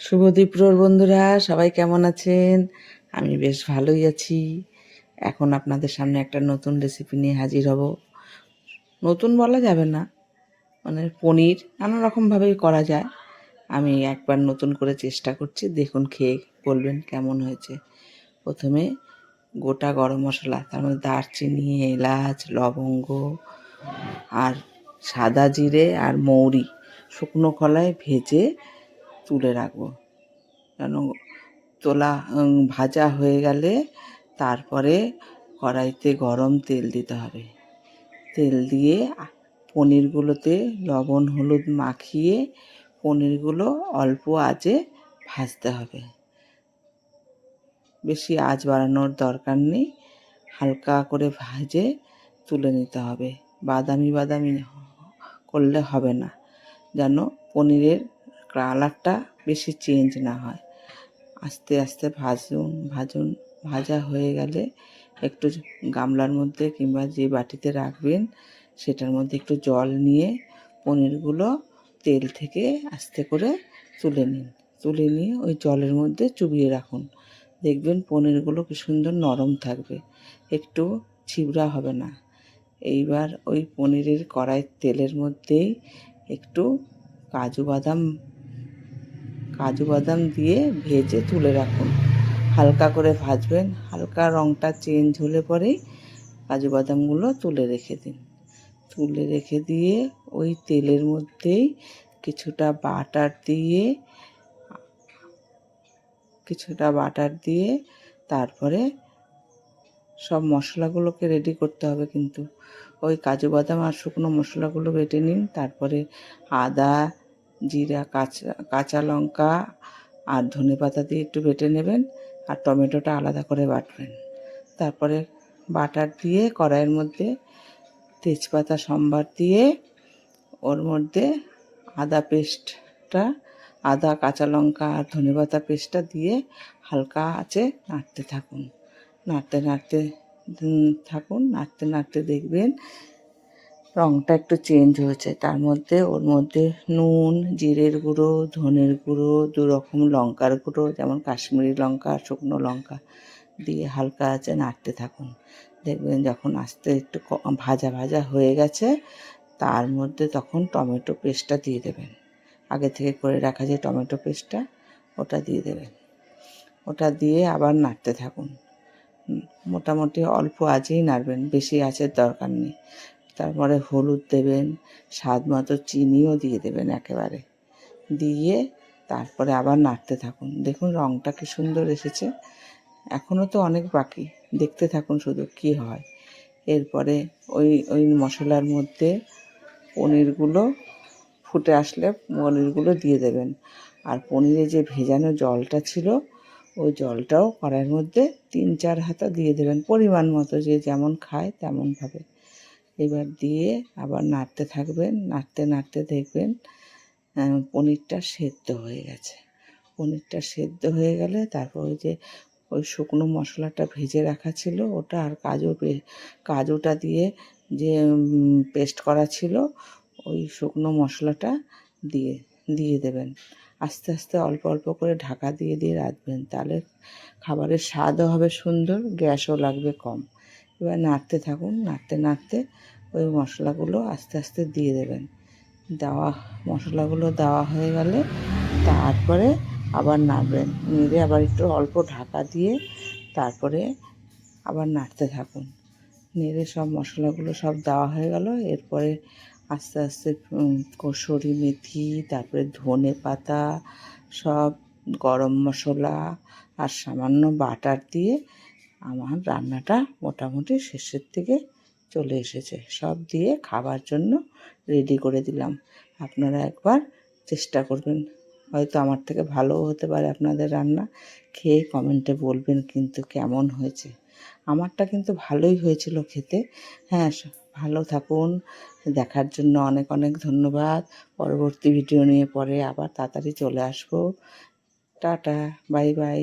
শুভদীপ্রর বন্ধুরা, সবাই কেমন আছেন? আমি বেশ ভালোই আছি। এখন আপনাদের সামনে একটা নতুন রেসিপি নিয়ে হাজির হব। নতুন বলা যাবে না মানে পনির নানা রকমভাবেই করা যায়। আমি একবার নতুন করে চেষ্টা করছি, দেখুন খেয়ে বলবেন কেমন হয়েছে। প্রথমে গোটা গরম মশলা, তার মধ্যে দারচিনি, এলাচ, লবঙ্গ আর সাদা জিরে আর মৌরি শুকনো কলায় ভেজে তুলে রাখব। যেন তোলা ভাজা হয়ে গেলে তারপরে কড়াইতে গরম তেল দিতে হবে। তেল দিয়ে পনিরগুলোতে লবণ, হলুদ মাখিয়ে পনিরগুলো অল্প আঁচে ভাজতে হবে। বেশি আঁচ বাড়ানোর দরকার নেই। হালকা করে ভাজে তুলে নিতে হবে। বাদামি বাদামি করলে হবে না। যেন পনিরের কালারটা বেশি চেঞ্জ না হয়। আস্তে আস্তে ভাজুন ভাজুন, ভাজা হয়ে গেলে একটু গামলার মধ্যে কিংবা যে বাটিতে রাখবেন সেটার মধ্যে একটু জল নিয়ে পনিরগুলো তেল থেকে আস্তে করে তুলে নিন। তুলে নিয়ে ওই জলের মধ্যে চুবিয়ে রাখুন। দেখবেন পনিরগুলো কি সুন্দর নরম থাকবে। একটু ছিবড়া হবে না। এইবার ওই পনিরের কড়াই তেলের মধ্যেই একটু কাজু বাদাম কাজু বাদাম দিয়ে ভেজে তুলে রাখুন। হালকা করে ভাজবেন। হালকা রঙটা চেঞ্জ হলে পরেই কাজু বাদামগুলো তুলে রেখে দিন। তুলে রেখে দিয়ে ওই তেলের মধ্যেই কিছুটা বাটার দিয়ে, কিছুটা বাটার দিয়ে তারপরে সব মশলাগুলোকে রেডি করতে হবে কিন্তু। ওই কাজু বাদাম আর শুকনো মশলাগুলো বেটে নিন। তারপরে আদা জিরা, কাঁচা কাঁচা লঙ্কা আর ধনে পাতা দিয়ে একটু বেটে নেবেন আর টমেটোটা আলাদা করে বাটবেন। তারপরে বাটার দিয়ে কড়াইয়ের মধ্যে তেজপাতা, সম্বার দিয়ে ওর মধ্যে আদা পেস্টটা, আদা, কাঁচা লঙ্কা আর ধনে পাতা পেস্টটা দিয়ে হালকা আঁচে নাড়তে থাকুন। নাড়তে নাড়তে থাকুন, নাড়তে নাড়তে দেখবেন রঙটা একটু চেঞ্জ হয়েছে। তার মধ্যে, ওর মধ্যে নুন, জিরের গুঁড়ো, ধনের গুঁড়ো, দু রকম লঙ্কার গুঁড়ো, যেমন কাশ্মীরি লঙ্কা, শুকনো লঙ্কা দিয়ে হালকা আছে নাড়তে থাকুন। দেখবেন যখন আস্তে একটু ভাজা ভাজা হয়ে গেছে, তার মধ্যে তখন টমেটো পেস্টটা দিয়ে দেবেন। আগে থেকে করে রাখা যে টমেটো পেস্টটা ওটা দিয়ে দেবেন। ওটা দিয়ে আবার নাড়তে থাকুন। মোটামুটি অল্প আঁচেই নাড়বেন, বেশি আঁচের দরকার নেই। তারপরে হলুদ দেবেন, স্বাদ মতো চিনিও দিয়ে দেবেন একেবারে। দিয়ে তারপরে আবার নাড়তে থাকুন। দেখুন রঙটা কি সুন্দর এসেছে। এখনও তো অনেক বাকি। দেখতে থাকুন শুধু কি হয়। এরপরে ওই ওই মশলার মধ্যে পনিরগুলো ফুটে আসলে পনিরগুলো দিয়ে দেবেন। আর পনিরে যে ভেজানো জলটা ছিল, ওই জলটাও কড়াইয়ের মধ্যে তিন চার হাতা দিয়ে দেবেন। পরিমাণ মতো যে যেমন খায় তেমনভাবে। এবার দিয়ে আবার নাড়তে থাকবেন, নাড়তে নাড়তে দেখবেন পনিরটা সেদ্ধ হয়ে গেছে। পনিরটা সেদ্ধ হয়ে গেলে তারপর ওই যে ওই শুকনো মশলাটা ভেজে রাখা ছিল, ওটা আর কাজু কাজুটা দিয়ে যে পেস্ট করা ছিল, ওই শুকনো মশলাটা দিয়ে দিয়ে দেবেন। আস্তে আস্তে অল্প অল্প করে ঢাকা দিয়ে দিয়ে রাখবেন। তাহলে খাবারের স্বাদও হবে সুন্দর, গ্যাসও লাগবে কম। এবার নাড়তে থাকুন, নাড়তে নাড়তে ওই মশলাগুলো আস্তে আস্তে দিয়ে দেবেন। দেওয়া, মশলাগুলো দেওয়া হয়ে গেলে তারপরে আবার নাড়বেন। নেড়ে আবার একটু অল্প ঢাকা দিয়ে তারপরে আবার নাড়তে থাকুন। নেড়ে সব মশলাগুলো সব দেওয়া হয়ে গেল। এরপরে আস্তে আস্তে কসুরি মেথি, তারপরে ধনে পাতা, সব গরম মশলা আর সামান্য বাটার দিয়ে আমার রান্নাটা মোটামুটি শেষের দিকে চলে এসেছে। সব দিয়ে খাবার জন্য রেডি করে দিলাম। আপনারা একবার চেষ্টা করবেন। হয়তো আমার থেকে ভালোও হতে পারে আপনাদের রান্না। খেয়ে কমেন্টে বলবেন কিন্তু কেমন হয়েছে। আমারটা কিন্তু ভালোই হয়েছিল খেতে। হ্যাঁ ভালো থাকুন। দেখার জন্য অনেক অনেক ধন্যবাদ। পরবর্তী ভিডিও নিয়ে পরে আবার তাড়াতাড়ি চলে আসব। Tata, bye bye.